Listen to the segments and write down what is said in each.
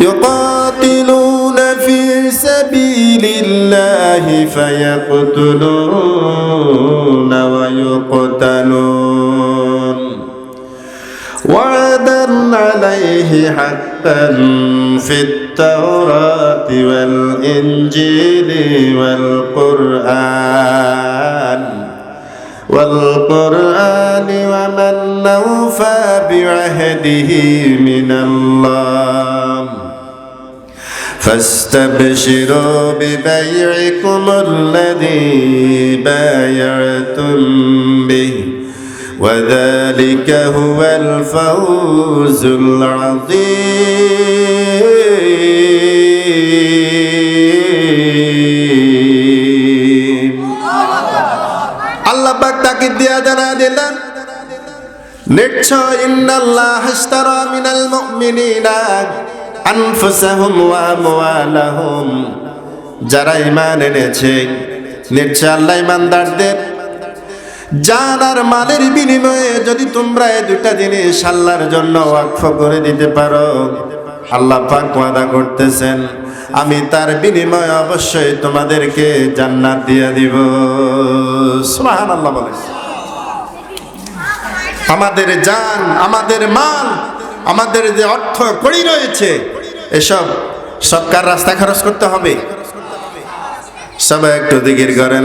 يقاتلون في سبيل الله فيقتلون ويقتلون. وعدا عليه حقا في التوراة والإنجيل والقرآن. والقرآن ومن أوفى بعهده من الله. فاستبشروا ببيعكم الذي بايعتم به وذلك هو الفوز العظيم আল্লাহ পাক তাকে দিয়া জানা দিলেন নিশ্চয় ইন্নাল্লাহ হাশতারা মিনাল মুমিনিনা আনফুসাহুম ওয়া আমওয়ালাহুম। যারা ঈমান এনেছে নিশ্চয় আল্লাহ ঈমানদারদের। জান আর মালের বিনিময়ে যদি তোমরা এই দুটা জিনিস আল্লাহর জন্য ওয়াকফ করে দিতে পারো, আল্লাহ পাক ওয়াদা করতেছেন, আমি তার বিনিময়ে অবশ্যই তোমাদেরকে জান্নাত দিয়ে দিব। সুবহানাল্লাহ বলে আমাদের জান, আমাদের মাল, আমাদের যে অর্থ কড়ি রয়েছে এসব সবকার রাস্তা খরচ করতে হবে সবাই একটু দিকির করেন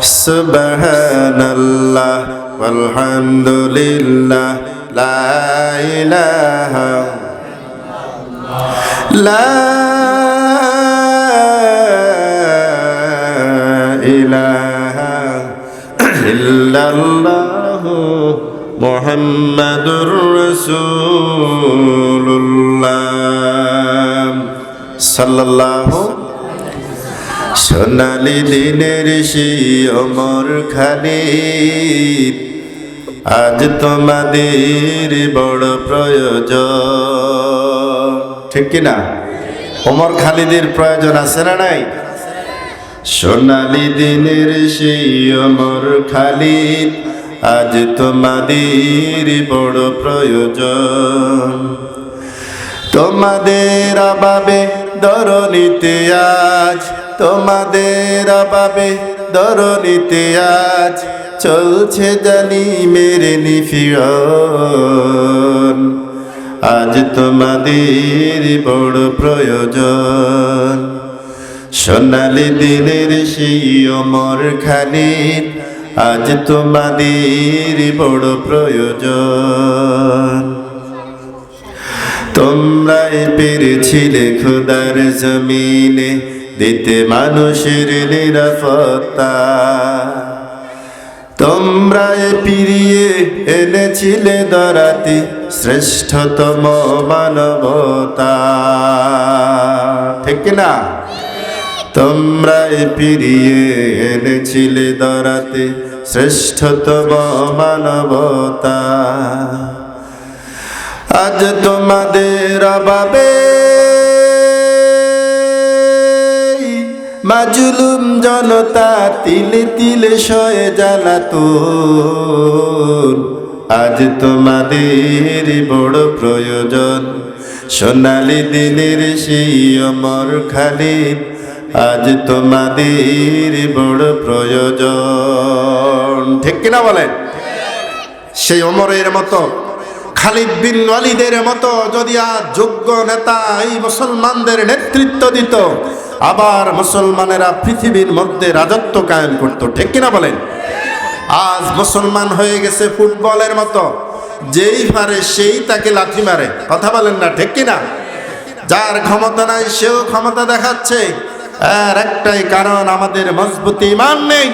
ইল্লাল্লাহ সুবহানাল্লাহ আলহামদুলিল্লাহ লা ইলাহা সুবহানাল্লাহ আলহামদুলিল্লাহ লা ইলাহা লা ইলাহা ইল্লাল্লাহ মুহাম্মাদুর রাসূলুল্লাহ সাল্লাল্লাহু সোনালি দিনের সেই অমর খালিদ। আজ তোমাদের বড় প্রয়োজন। ঠিক কিনা ওমর খালিদের প্রয়োজন আছে না নাই? সোনালি দিনের সেই অমর খালিদ, আজ তোমাদের বড় প্রয়োজন। তোমাদের অভাবে দরনিতে আজ তোমাদের অভাবে দরনিতে আজ চলছে জানি মেরে নিফিরন আজ তোমাদের বড় প্রয়োজন। সোনালি দিনের সেই অমর খালিদ আজ তোমাদের বড় প্রয়োজন। তোমরাই পেরেছিলে খুদার জমিনে দিতে মানুষের নিরাপত্তা। তোমরাই পিরিয়ে এনেছিলে দরাতে শ্রেষ্ঠতম মানবতা। ঠিক না তোমরাই পিরিয়ে এনেছিলে দরাতে শ্রেষ্ঠতম মানবতা। আজ তোমাদের অভাবে মাজুলুম জনতা তিলে তিলে শয়ে জ্বালাতো আজ তোমাদের বড় প্রয়োজন, সোনালি দিনের সেই অমর খালিদ। আজ তোমাদের বড় প্রয়োজন। ঠিক কিনা বলেন? সেই অমরের মতো, খালিদ বিন ওয়ালিদের মতো যদি আজ যোগ্য নেতা এই মুসলমানদের নেতৃত্ব দিত আবার মুসলমানেরা পৃথিবীর মধ্যে রাজত্ব কায়েম করতো, ঠিক কিনা বলেন? আজ মুসলমান হয়ে গেছে ফুটবলের মতো। যেই পারে সেই তাকে লাথি মারে, কথা বলেন না, ঠিক কিনা? যার ক্ষমতা নাই, সেও ক্ষমতা দেখাচ্ছে। আর একটাই কারণ, আমাদের মজবুত ইমান নেই,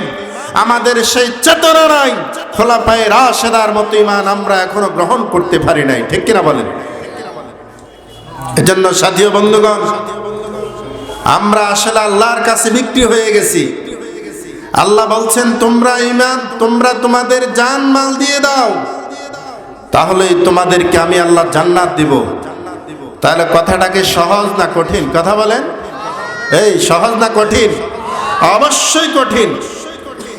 আমাদের সেই চেতনা নাই। খোলা পায়ে রাশেদার মতো ইমান আমরা এখনও গ্রহণ করতে পারি নাই, ঠিক কিনা বলেন? এজন্য সাথীয় বন্ধুগণ আমরা আসলে আল্লাহর কাছে বিক্রি হয়ে গেছি। আল্লাহ বলছেন, তোমরা ইমান তোমরা তোমাদের জান মাল দিয়ে দাও। তাহলে তোমাদেরকে আমি আল্লাহ জান্নাত দিব। তাহলে কথাটাকে সহজ না কঠিন? কথা বলেন। এই, সহজ না কঠিন? অবশ্যই কঠিন।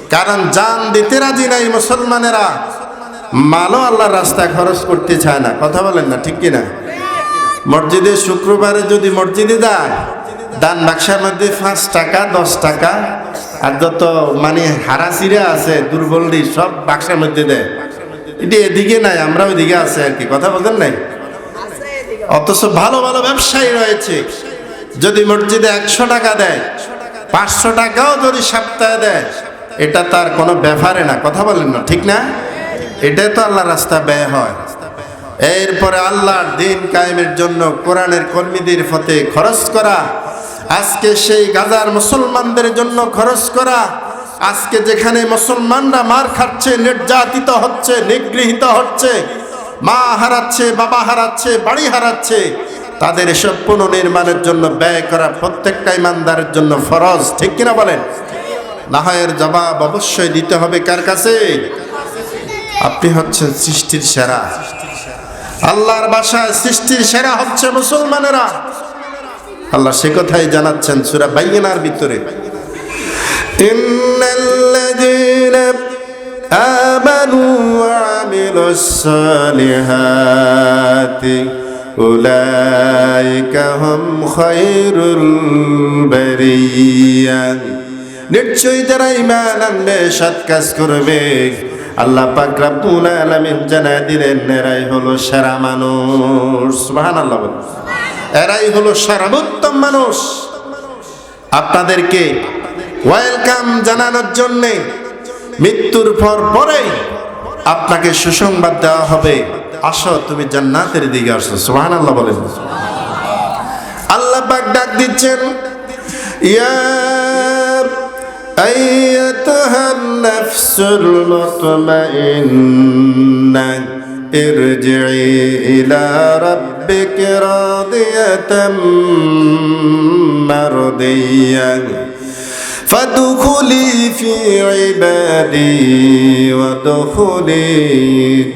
কারণ জান দিতে রাজি নাই মুসলমানেরা। মালও আল্লাহর রাস্তায় খরচ করতে চায় না। কথা বলেন না, ঠিক কিনা? মসজিদে শুক্রবারে যদি মসজিদে যায় দান বাক্সার মধ্যে পাঁচ টাকা, দশ টাকা। আর যত মানে হারাসিরা আছে দুর্বলটি সব বাক্সার মধ্যে দেয়। এটি এদিকে নাই আমরা ওইদিকে আছে আর কি। কথা বলতেন নাই? অথচ ভালো ভালো ব্যবসায়ী রয়েছে। যদি মসজিদে একশো টাকা দেয়, পাঁচশো টাকাও যদি সপ্তাহে দেয়, এটা তার কোনো ব্যাপারে না। কথা বলেন না, ঠিক না? এটাই তো আল্লাহ রাস্তা ব্যয় হয়। এরপরে আল্লাহর দিন কায়েমের জন্য কোরআনের কর্মীদের ফতে খরচ করা আজকে সেই গাজার মুসলমানদের জন্য খরচ করা, আজকে যেখানে মুসলমানরা মার খাচ্ছে, নির্যাতিত হচ্ছে, নিগৃহীত হচ্ছে, মা হারাচ্ছে, বাবা হারাচ্ছে, বাড়ি হারাচ্ছে, তাদের এসব পুনর্নির্মাণের জন্য ব্যয় করা প্রত্যেকটা ইমানদারের জন্য ফরজ, ঠিক কিনা বলেন? না হয় এর জবাব অবশ্যই দিতে হবে কার কাছে? আপনি হচ্ছেন সৃষ্টির সেরা। আল্লাহর বাসায় সৃষ্টির সেরা হচ্ছে মুসলমানেরা। আল্লাহ সে কথাই জানাচ্ছেন সুরা বাইয়েনার ভিতরে। নিশ্চয়ই যারা ইমান আনবে, সৎ কাজ করবে। আল্লাহ পাক রাব্বুল আলামিন জানায় দিলেন, এরাই হলো সেরা মানুষ। সুবহানাল্লাহ বলেন। এরাই হলো সর্বোত্তম মানুষ। আপনাদেরকে ওয়েলকাম জানানোর জন্যে মৃত্যুর পর পরেই আপনাকে সুসংবাদ দেওয়া হবে। আসো, তুমি জান্নাতের দিকে আসো। সুহান আল্লাহ বলেন। আল্লাহ পাক ডাক দিচ্ছেন, ইয়া আইয়াতুহান নাফসুল মুতমাইন্নাহ। ارجعي إلى ربك راضية مرضية فادخلي في عبادي وادخلي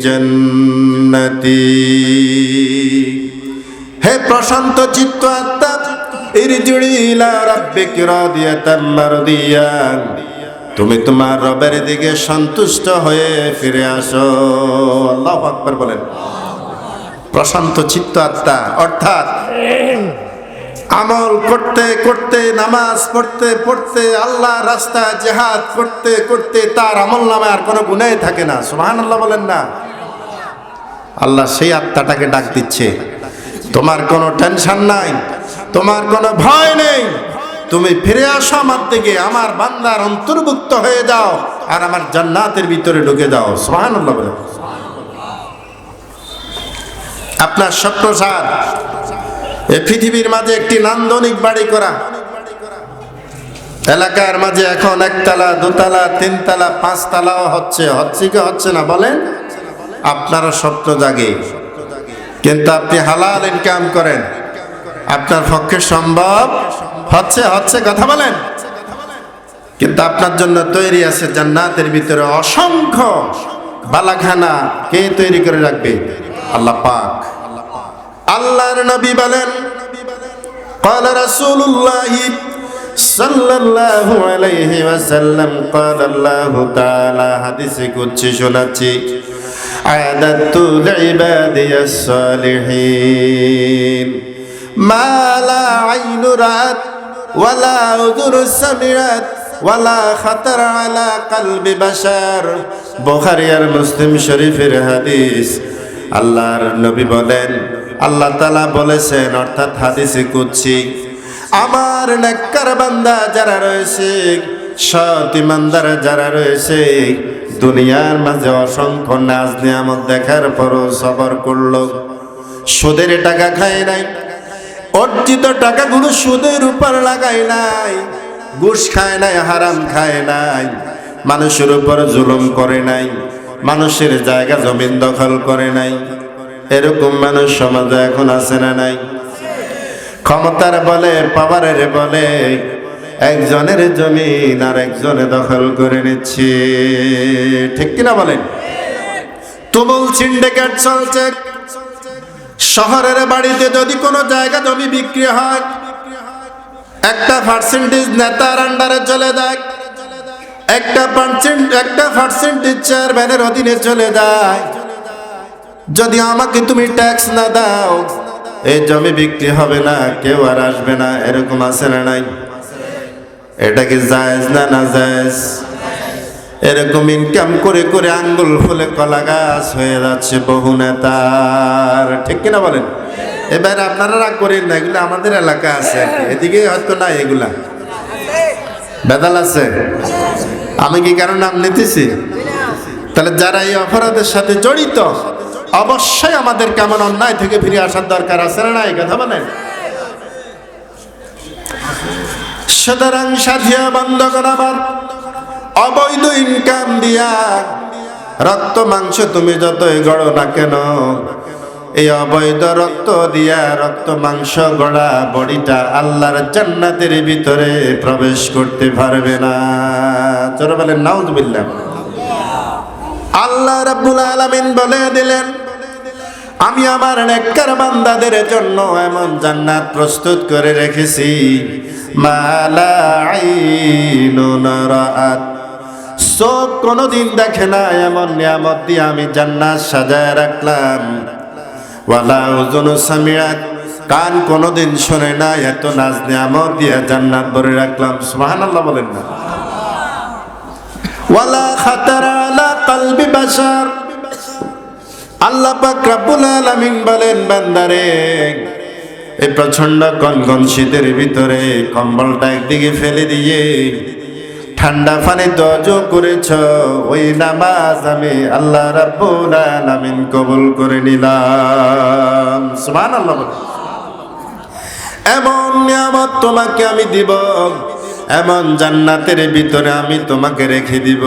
جنتي হে প্রশান্ত চিত্ত আত্মা ইরজুড়ি ইলা রাব্বিক রাদিয়াতাম মারদিয়ান তুমি তোমার রবের দিকে সন্তুষ্ট হয়ে ফিরে আসো। আল্লাহু আকবার বলেন। প্রশান্ত চিত্ত আত্মা, অর্থাৎ আমল করতে করতে, নামাজ পড়তে পড়তে, আল্লাহ রাস্তা জেহাদ করতে করতে তার আমল নামে আর কোনো গুণাই থাকে না। সুবহানাল্লাহ বলেন না। আল্লাহ সেই আত্মাটাকে ডাক দিচ্ছে। তোমার কোনো টেনশন নাই, তোমার কোনো ভয় নেই। তুমি ফিরে আসো আমার দিকে, আমার বান্দার অন্তর্ভুক্ত হয়ে যাও আর আমার জান্নাতের ভিতরে ঢুকে যাও। বলে। আপনার স্বপ্ন সার। এ পৃথিবীর মাঝে একটি নান্দনিক বাড়ি করা। এলাকার মাঝে এখন একতলা, দুতলা, তিনতলা, পাঁচতলাও হচ্ছে। হচ্ছে কি হচ্ছে না বলেন? আপনারও স্বপ্ন জাগে। কিন্তু আপনি হালাল ইনকাম করেন। আপনার পক্ষে সম্ভব হচ্ছে হচ্ছে কথা বলেন কিন্তু আপনার জন্য তৈরি আছে জান্নাতের ভিতরে অসংখ্য বালাখানা কে তৈরি করে রাখবে আল্লাহ পাক আল্লাহর নবী বলেন قال رسول الله صلى الله عليه وسلم قال الله تعالى حديث কুচ্ছি শোনাচ্ছি أعددت لعبادي الصالحين মালা ওয়ালা ওয়ালা মুসলিম শরীফের হাদিস। আল্লাহর নবী বলেন, আল্লাহ তালা বলেছেন, অর্থাৎ আমার নেককার বান্দা যারা রয়েছে, সৎ যারা রয়েছে, দুনিয়ার মাঝে অসংখ্য নাজ নিয়ামত দেখার পর সবর করল। সুদের টাকা খায় নাই অর্জিত টাকাগুলো সুদের উপর লাগায় নাই, ঘুষ খায় নাই, হারাম খায় নাই, মানুষের উপর জুলুম করে নাই, মানুষের জায়গা জমিন দখল করে নাই। এরকম মানুষ সমাজে এখন আছে না নাই? ক্ষমতার বলে, পাওয়ারের বলে, একজনের জমিন আর একজনে দখল করে নিচ্ছে। ঠিক কিনা বলেন? তুমুল সিন্ডিকেট চলছে। শহরের বাড়িতে যদি কোনো জায়গা জমি বিক্রি হয়, একটা পার্সেন্টেজ নেতার আন্ডারে চলে যায়, একটা পার্সেন্ট একটা পার্সেন্টেজ চেয়ারম্যানের অধীনে চলে যায়। যদি আমাকে তুমি ট্যাক্স না দাও, এই জমি বিক্রি হবে না, কেউ আর আসবে না, এরকম আছে না নাই? এটা কি জায়েজ না না জায়েজ? এরকম ইনকাম করে করে আঙ্গুল ফুলে কলা গাছ হয়ে যাচ্ছে বহু নেতার। ঠিক কিনা বলেন? এবার আপনারা রাগ করেন না, এগুলো আমাদের এলাকা আছে। এদিকে হয়তো না এগুলা। বেদাল আছে? আমি কি কারণ নাম নিতেছি? তাহলে যারা এই অপরাধের সাথে জড়িত, অবশ্যই আমাদের কেমন অন্যায় থেকে ফিরে আসার দরকার আছে না এই কথা বলেন? সুতরাং সাথিয়া বন্ধ করাবার অবৈধ ইনকাম দিয়া রক্ত, মাংস তুমি যতই গড়ো না কেন, এই অবৈধ রক্ত দিয়া রক্ত, মাংস, গড়া বডিটা আল্লাহর জান্নাতের ভিতরে প্রবেশ করতে পারবে না। চলো বলেন, নাউজুবিল্লাহ। আল্লাহ রাব্বুল আলামিন বলে দিলেন, আমি আমার নেককার বান্দাদের জন্য এমন জান্নাত প্রস্তুত করে রেখেছি। মালা আইনুন রাআত। চোখ কোনোদিন দেখে না এমন নিয়ামত দিয়ে আমি জান্নাত সাজায় রাখলাম। ওয়ালা উজুনু সামিয়াত কান কোনোদিন শোনে না এত নাজ নিয়ামত দিয়ে জান্নাত ভরে রাখলাম। সুবহানাল্লাহ বলেন না। ওয়ালা খাতারা আলা কলবি বাশার। আল্লাহ পাক রাব্বুল আলামিন বলেন, বান্দারে, এই প্রচণ্ড কনকন শীতের ভিতরে কম্বলটা একদিকে ফেলে দিয়ে ঠান্ডা ফানি দজ করেছ, ওই নামাজ আমি আল্লাহ রাব্বুল আলামিন কবুল করে নিলাম সুবহানাল্লাহ। এমন নিয়ামত তোমাকে আমি দিব, এমন জান্নাতের ভিতরে আমি তোমাকে রেখে দিব